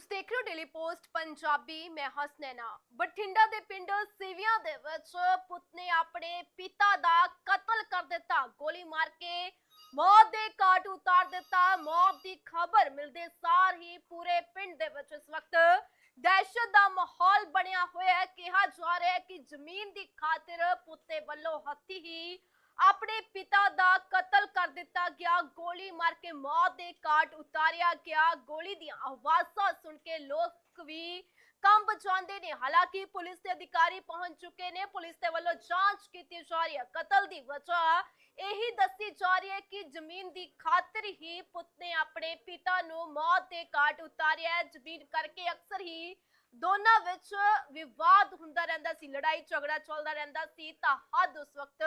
ਤੁਸੀਂ ਦੇਖ ਰਹੇ ਹੋ ਡੇਲੀ ਪੋਸਟ ਪੰਜਾਬੀ, ਮੈਂ ਹਸਨੈਨਾ ਬਠਿੰਡਾ ਦੇ ਪਿੰਡ ਸਿਵਿਆਂ ਦੇ ਵਿੱਚ ਪੁੱਤ ਨੇ ਆਪਣੇ ਪਿਤਾ ਦਾ ਕਤਲ ਕਰ ਦਿੱਤਾ। ਗੋਲੀ ਮਾਰ ਕੇ ਮੌਤ ਦੇ ਘਾਟ ਉਤਾਰ ਦਿੱਤਾ। ਮੌਤ ਦੀ ਖਬਰ ਮਿਲਦੇ ਸਾਰ ਹੀ ਪੂਰੇ ਪਿੰਡ ਦੇ ਵਿੱਚ ਇਸ ਵਕਤ ਦਹਿਸ਼ਤ ਦਾ ਮਾਹੌਲ ਬਣਿਆ ਹੋਇਆ ਹੈ। ਕਿਹਾ ਜਾ ਰਿਹਾ ਹੈ ਕਿ ਜ਼ਮੀਨ ਦੀ ਖਾਤਰ ਪੁੱਤੇ ਵੱਲੋਂ ਹੱਥੀ ਹੀ ਆਪਣੇ ਪਿਤਾ ਦਾ ਕਤਲ ਕਰ ਦਿੱਤਾ ਗਿਆ। ਗੋਲੀ ਮਾਰ ਕੇ ਮੌਤ ਦੇ ਘਾਟ ਉਤਾਰਿਆ ਗਿਆ। ਗੋਲੀ ਦੀਆਂ ਆਵਾਜ਼ਾਂ ਸੁਣ ਕੇ ਲੋਕ ਵੀ ਕੰਬ ਜਾਂਦੇ ਨੇ। ਹਾਲਾਂਕਿ ਪੁਲਿਸ ਦੇ ਅਧਿਕਾਰੀ ਪਹੁੰਚ ਚੁੱਕੇ ਨੇ। ਪੁਲਿਸ ਦੇ ਵੱਲੋਂ ਜਾਂਚ ਕੀਤੀ ਜਾ ਰਹੀ ਹੈ। ਕਤਲ ਦੀ ਵਜ੍ਹਾ ਇਹੀ ਦੱਸੀ ਜਾ ਰਹੀ ਹੈ ਕਿ ਜ਼ਮੀਨ ਦੀ ਖਾਤਰ ਹੀ ਪੁੱਤ ਨੇ ਆਪਣੇ ਪਿਤਾ ਨੂੰ ਮੌਤ ਦੇ ਘਾਟ ਉਤਾਰਿਆ ਹੈ। ਜ਼ਮੀਨ ਕਰਕੇ ਅਕਸਰ ਹੀ ਦੋਨਾਂ ਵਿੱਚ ਵਿਵਾਦ ਹੁੰਦਾ ਰਹਿੰਦਾ ਸੀ। ਲੜਾਈ ਝਗੜਾ ਚੱਲਦਾ ਰਹਿੰਦਾ ਸੀ। ਤਾਂ ਹੱਦ ਉਸ ਵਕਤ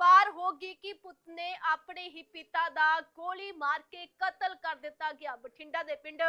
ਪਾਰ ਹੋ ਗਈ ਕਿ ਪੁੱਤ ਨੇ ਆਪਣੇ ਹੀ ਪਿਤਾ ਦਾ ਗੋਲੀ ਮਾਰ ਕੇ ਕਤਲ ਕਰ ਦਿੱਤਾ ਗਿਆ। ਬਠਿੰਡਾ ਦੇ ਪਿੰਡ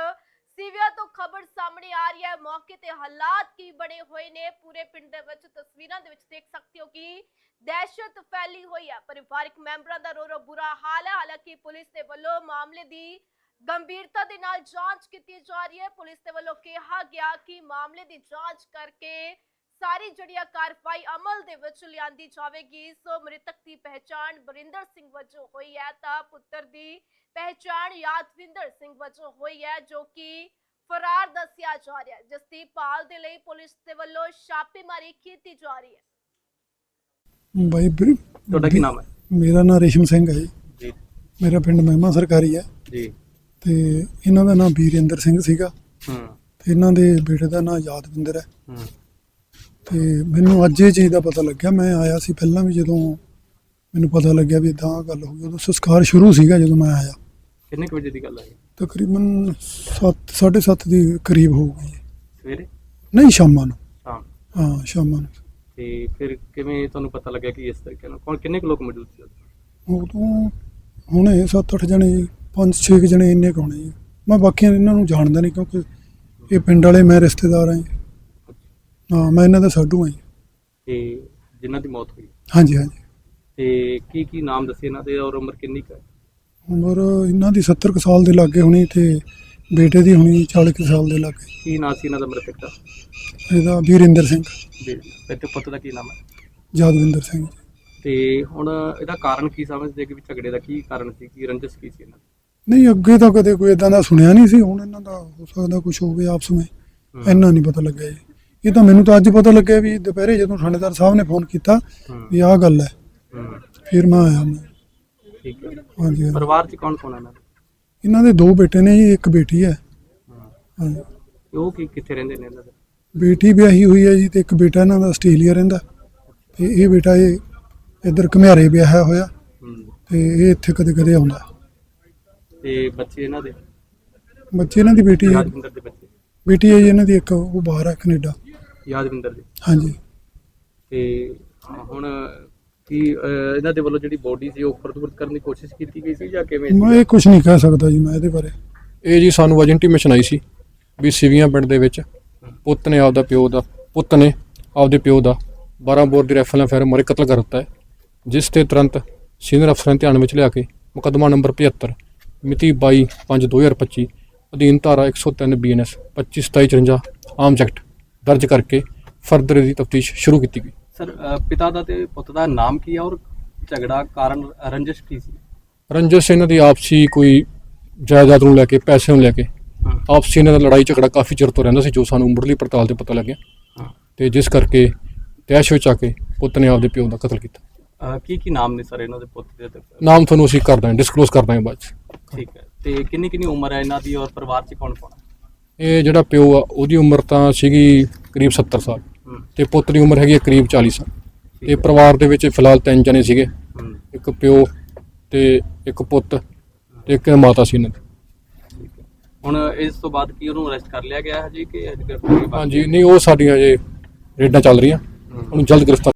ਸਿਵਿਆ ਤੋਂ ਖਬਰ ਸਾਹਮਣੇ ਆ ਰਹੀ ਹੈ। ਮੌਕੇ ਤੇ ਹਾਲਾਤ ਕੀ ਬਣੇ ਹੋਏ ਨੇ, ਪੂਰੇ ਪਿੰਡ ਦੇ ਵਿੱਚ ਤਸਵੀਰਾਂ ਦੇ ਵਿੱਚ ਦੇਖ ਸਕਦੇ ਹੋ ਕਿ ਦਹਿਸ਼ਤ ਫੈਲੀ ਹੋਈ ਹੈ। ਪਰਿਵਾਰਕ ਮੈਂਬਰਾਂ ਦਾ ਰੋ ਰੋ ਬੁਰਾ ਹਾਲ ਹੈ। ਹਾਲਾਂਕਿ ਪੁਲਿਸ ਦੇ ਵੱਲੋਂ ਮਾਮਲੇ ਦੀ ਗੰਭੀਰਤਾ ਦੇ ਨਾਲ ਜਾਂਚ ਕੀਤੀ ਜਾ ਰਹੀ ਹੈ। ਪੁਲਿਸ ਦੇ ਵੱਲੋਂ ਕਿਹਾ ਗਿਆ ਕਿ ਮਾਮਲੇ ਦੀ ਜਾਂਚ ਕਰਕੇ ਸਾਰੀ ਜਿਹੜੀ ਆ ਕਾਰਵਾਈ ਅਮਲ ਦੇ ਵਿੱਚ ਲਿਆਂਦੀ ਜਾਵੇਗੀ। ਸੋ ਮ੍ਰਿਤਕ ਦੀ ਪਹਿਚਾਣ ਬਰਿੰਦਰ ਸਿੰਘ ਵਜੋਂ ਹੋਈ ਹੈ ਤਾਂ ਪੁੱਤਰ ਦੀ ਪਹਿਚਾਣ ਯਾਦਵਿੰਦਰ ਸਿੰਘ ਵਜੋਂ ਹੋਈ ਹੈ ਜੋ ਕਿ ਫਰਾਰ ਦੱਸਿਆ ਜਾ ਰਿਹਾ ਜਿਸ ਦੀ ਭਾਲ ਦੇ ਲਈ ਪੁਲਿਸ ਦੇ ਵੱਲੋਂ ਛਾਪੇਮਾਰੀ ਕੀਤੀ ਜਾ ਰਹੀ ਹੈ। ਬਾਈ ਬਰ- ਤੁਹਾਡਾ ਕੀ ਨਾਮ ਹੈ? ਮੇਰਾ ਨਾਮ ਰੇਸ਼ਮ ਸਿੰਘ ਹੈ ਜੀ। ਜੀ। ਮੇਰਾ ਪਿੰਡ ਮਹਿਮਾ ਸਰਕਾਰੀ ਹੈ। ਜੀ। ਤੇ ਇਹਨਾਂ ਦਾ ਨਾਮ ਵੀਰੇਂਦਰ ਸਿੰਘ ਸੀਗਾ। ਹੂੰ। ਤੇ ਇਹਨਾਂ ਦੇ ਬੇਟੇ ਦਾ ਨਾਮ ਯਾਦਵਿੰਦਰ ਹੈ। ਹੂੰ। ਤੇ ਮੈਨੂੰ ਅੱਜ ਇਹ ਚੀਜ਼ ਦਾ ਪਤਾ ਲੱਗਿਆ ਮੈਂ ਆਇਆ ਸੀ ਪਹਿਲਾਂ ਵੀ ਜਦੋਂ ਮੈਨੂੰ ਪਤਾ ਲੱਗਿਆ ਵੀ ਇਦਾਂ ਗੱਲ ਹੋ ਗਈ ਉਦੋਂ ਸੰਸਕਾਰ ਸ਼ੁਰੂ ਸੀਗਾ ਜਦੋਂ ਮੈਂ ਆਇਆ। ਕਿੰਨੇ ਕੁ ਵਜੇ ਦੀ ਗੱਲ ਹੈ? ਤਕਰੀਬਨ 7 7:30 ਦੇ ਕਰੀਬ ਹੋ ਗਈ। ਸਵੇਰੇ? ਨਹੀਂ ਸ਼ਾਮਾਂ ਨੂੰ। ਸ਼ਾਮ ਹਾਂ ਸ਼ਾਮਾਂ ਨੂੰ। ਤੇ ਫਿਰ ਕਿਵੇਂ ਤੁਹਾਨੂੰ ਪਤਾ ਲੱਗਿਆ ਕਿ ਇਸ ਤਰੀਕੇ ਨਾਲ ਕੌਣ ਕਿੰਨੇ ਕੁ ਲੋਕ ਮੌਜੂਦ ਸੀ? ਉਦੋਂ? ਹੁਣੇ 7-8 ਜਣੇ 5-6 ਜਣੇ ਇੰਨੇ ਕੁ ਹੋਣੇ। ਜੀ ਮੈਂ ਬਾਕੀਆਂ ਇਹਨਾਂ ਨੂੰ ਜਾਣਦਾ ਨਹੀਂ ਕਿਉਂਕਿ ਇਹ ਪਿੰਡ ਵਾਲੇ ਮੈਂ ਰਿਸ਼ਤੇਦਾਰ ਜੀ। ਹਾਂ ਮੈਂ ਇਹਨਾਂ ਦਾ ਸਾਡੂ ਹਾਂ ਜੀ। ਤੇ ਜਿਨ੍ਹਾਂ ਦੀ ਮੌਤ ਹੋਈ। ਹਾਂਜੀ ਹਾਂਜੀ। ਤੇ ਕੀ ਕੀ ਨਾਮ ਦੱਸੇ ਇਹਨਾਂ ਦੇ ਔਰ ਉਮਰ ਕਿੰਨੀ ਕੁ ਹੈ? ਉਮਰ ਇਹਨਾਂ ਦੀ 70 ਕੁ ਸਾਲ ਦੇ ਲਾਗੇ ਹੋਣੀ ਤੇ ਬੇਟੇ ਦੀ ਹੋਣੀ 40 ਕੁ ਸਾਲ ਦੇ ਲਾਗੇ। ਕੀ ਨਾਂ ਸੀ ਇਹਨਾਂ ਦਾ ਮ੍ਰਿਤਕ ਦਾ? ਇਹਦਾ ਵੀਰਿੰਦਰ ਸਿੰਘ। ਜੀ ਤੇ ਤੇ ਪੁੱਤ ਦਾ ਕੀ ਨਾਮ ਹੈ? ਯਾਦਵਿੰਦਰ ਸਿੰਘ। ਤੇ ਹੁਣ ਇਹਦਾ ਕਾਰਨ ਕੀ ਸਮਝਦੇ ਕਿ ਵੀ ਝਗੜੇ ਦਾ ਕੀ ਕਾਰਨ ਸੀ ਕੀ ਰੰਜਿਸ਼ ਕੀ ਸੀ ਇਹਨਾਂ ਦੀ? ਨਹੀਂ ਅੱਗੇ ਤਾਂ ਕਦੇ ਕੋਈ ਇਦਾਂ ਦਾ ਸੁਣਿਆ ਨਹੀਂ ਸੀ ਹੁਣ ਇਹਨਾਂ ਦਾ ਹੋ ਸਕਦਾ ਕੁਝ ਹੋਵੇ ਆਪਸ ਵਿੱਚ। ਇੰਨਾ ਨਹੀਂ ਪਤਾ ਲੱਗਿਆ ਜੀ। ਇਹ ਤਾਂ ਮੈਨੂੰ ਤਾਂ ਅੱਜ ਪਤਾ ਲੱਗਿਆ ਵੀ ਦੁਪਹਿਰੇ ਜਦੋਂ ਥਾਣੇਦਾਰ ਸਾਹਿਬ ਨੇ ਫੋਨ ਕੀਤਾ ਵੀ ਆਹ ਗੱਲ ਹੈ। ਫਿਰ ਮੈਂ ਆਇਆ। ਮੈਂ ਠੀਕ ਹੈ। ਹਾਂਜੀ ਹਾਂਜੀ। ਪਰਿਵਾਰ 'ਚ ਕੌਣ ਕੌਣ ਹੈ ਇਹਨਾਂ ਦੇ? ਇਹਨਾਂ ਦੇ ਦੋ ਬੇਟੇ ਨੇ ਜੀ ਇੱਕ ਬੇਟੀ ਹੈ। ਹੂੰ। ਹਾਂਜੀ। ਤੇ ਉਹ ਕੀ ਕਿੱਥੇ ਰਹਿੰਦੇ ਨੇ ਇਹਨਾਂ ਦੇ? ਬੇਟੀ ਵਿਆਹੀ ਹੋਈ ਹੈ ਜੀ ਤੇ ਇੱਕ ਬੇਟਾ ਇਹਨਾਂ ਦਾ ਆਸਟ੍ਰੇਲੀਆ ਰਹਿੰਦਾ। ਤੇ ਇਹ ਬੇਟਾ ਇਹ ਇੱਧਰ ਘਮਿਆਰੇ ਵਿਆਹਿਆ ਹੋਇਆ। ਹੂੰ। ਤੇ ਇਹ ਇੱਥੇ ਕਦੇ ਕਦੇ ਆਉਂਦਾ। ਤੇ ਬੱਚੇ ਇਹਨਾਂ ਦੇ? ਬੱਚੇ ਇਹਨਾਂ ਦੀ ਬੇਟੀ ਹੈ। ਯਾਦਵਿੰਦਰ ਦੇ ਬੱਚੇ। ਬੇਟੀ ਹੈ ਜੀ ਇਹਨਾਂ ਦੀ ਇੱਕ ਉਹ ਬਾਹਰ ਹੈ ਕੈਨੇਡਾ। ਯਾਦਵਿੰਦਰ ਦੇ ਹਾਂਜੀ। ਤੇ ਹੁਣ ਕੀ ਅਹ, ਇਹਨਾਂ ਦੇ ਵੱਲੋਂ ਜਿਹੜੀ ਬੋਡੀ ਸੀ ਉਹ ਖੁਰਦ-ਖੁਰਦ ਕਰਨ ਦੀ ਕੋਸ਼ਿਸ਼ ਕੀਤੀ ਗਈ ਸੀ ਜਾਂ ਕਿਵੇਂ ਮੈਂ ਇਹ ਕੁਝ ਨਹੀਂ ਕਹਿ ਸਕਦਾ ਜੀ ਮੈਂ ਇਹਦੇ ਬਾਰੇ। ਇਹ ਜੀ ਸਾਨੂੰ ਅੱਜ ਇੰਟੀਮੇਸ਼ਨ ਆਈ ਸੀ ਵੀ ਸਿਵੀਆਂ ਪਿੰਡ ਦੇ ਵਿੱਚ ਪੁੱਤ ਨੇ ਆਪਦਾ ਪਿਓ ਦਾ ਪੁੱਤ ਨੇ ਆਪਦੇ ਪਿਓ ਦਾ 12 ਬੋਰ ਦੀ ਰਾਈਫਲ ਨਾਲ ਫਾਇਰ ਮਾਰੇ ਕਤਲ ਕਰ ਦਿੱਤਾ ਹੈ ਜਿਸ ਤੇ ਤੁਰੰਤ ਸੀਨੀਅਰ ਅਫਸਰਾਂ ਨੇ ਧਿਆਨ ਵਿੱਚ ਲਿਆ ਕੇ ਮੁਕੱਦਮਾ ਨੰਬਰ 75 ਮਿਤੀ 22/5/2025 ਅਧੀਨ ਧਾਰਾ 103 ਬੀਐਨਐਸ 25/2754 ਆਰਮਸ ਐਕਟ ਦਰਜ ਕਰਕੇ ਫਰਦਰ ਦੀ ਤਫਤੀਸ਼ ਸ਼ੁਰੂ ਕੀਤੀ ਗਈ। ਸਰ ਪਿਤਾ ਦਾ ਤੇ ਪੁੱਤ ਦਾ ਨਾਮ ਕੀ ਹੈ ਔਰ ਝਗੜਾ ਕਾਰਨ ਰੰਜਿਸ਼ ਕੀ ਸੀ? ਰੰਜਸ ਇਹਨਾਂ ਦੀ ਆਪਸੀ ਕੋਈ ਜਾਇਦਾਦ ਨੂੰ ਲੈ ਕੇ ਪੈਸੇ ਨੂੰ ਲੈ ਕੇ। ਆਪਸੀ ਇਹਨਾਂ ਦਾ ਲੜਾਈ ਝਗੜਾ ਕਾਫੀ ਚਿਰ ਤੋਂ ਰਹਿੰਦਾ ਸੀ ਜੋ ਸਾਨੂੰ ਮੁੱਢਲੀ ਪੜਤਾਲ ਤੇ ਪਤਾ ਲੱਗਿਆ। ਤੇ ਜਿਸ ਕਰਕੇ ਤੈਸ਼ ਵਿੱਚ ਆ ਕੇ ਪੁੱਤ ਨੇ ਆਪਦੇ ਪਿਓ ਦਾ ਕਤਲ ਕੀਤਾ। ਕੀ ਕੀ ਨਾਮ ਨੇ ਸਰ ਇਹਨਾਂ ਦੇ ਪੁੱਤ ਦੇ? ਨਾਮ ਤੁਹਾਨੂੰ ਅਸੀਂ ਕਰ ਦਾਂਗੇ ਡਿਸਕਲੋਜ਼ ਕਰ ਦਾਂਗੇ ਬਾਅਦ ਚ। ਠੀਕ ਹੈ। ਤੇ ਕਿੰਨੀ ਕਿੰਨੀ ਉਮਰ ਹੈ ਇਹਨਾਂ ਦੀ ਔਰ ਪਰਿਵਾਰ 'ਚ ਕੌਣ ਕੌਣ ਹੈ? ਇਹ ਜਿਹੜਾ ਪਿਓ ਆ ਉਹਦੀ ਉਮਰ ਤਾਂ ਸੀਗੀ ਕਰੀਬ 70 ਸਾਲ। ਤੇ ਪੁੱਤ ਦੀ ਉਮਰ ਹੈਗੀ ਹੈ ਕਰੀਬ 40 ਸਾਲ। ਤੇ ਪਰਿਵਾਰ ਦੇ ਵਿੱਚ ਫਿਲਹਾਲ ਤਿੰਨ ਜਣੇ ਸੀਗੇ। ਇੱਕ ਪਿਓ ਤੇ ਇੱਕ ਪੁੱਤ ਤੇ ਇੱਕ ਮਾਤਾ ਸੀ ਇਹਨਾਂ ਦੀ। ਹੁਣ ਇਸ ਤੋਂ ਬਾਅਦ ਕੀ ਉਹਨੂੰ ਅਰੈਸਟ ਕਰ ਲਿਆ ਗਿਆ ਹੈ ਜੀ ਕਿ ਅਜੇ ਗ੍ਰਿਫਤਾਰੀ ਬਾਕੀ ਹਾਂਜੀ ਨਹੀਂ ਉਹ ਸਾਡੀਆਂ ਜੇ ਰੇਡਾਂ ਚੱਲ ਰਹੀਆਂ। ਉਹਨੂੰ ਜਲਦ ਗ੍ਰਿਫਤਾਰ